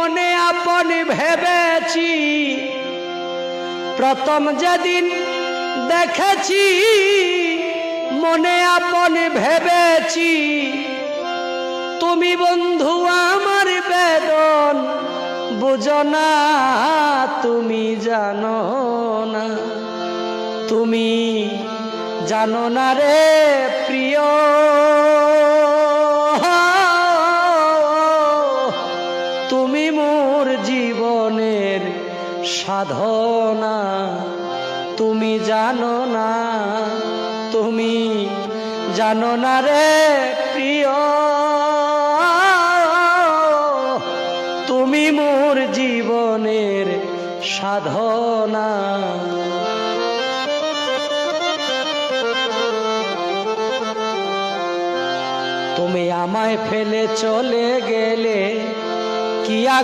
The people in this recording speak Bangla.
মনে আপন ভেবেছি। প্রথম যেদিন দেখেছি, মনে আপন ভেবেছি। তুমি বন্ধু আমার বেদন, বুঝো না, তুমি জানো না। তুমি জানো না রে প্রিয়। মোর জীবনের সাধনা। তুমি জানো না, তুমি জানো না রে প্রিয়। তুমি মোর জীবনের সাধনা। তুমি আমায় ফেলে চলে গেলে que.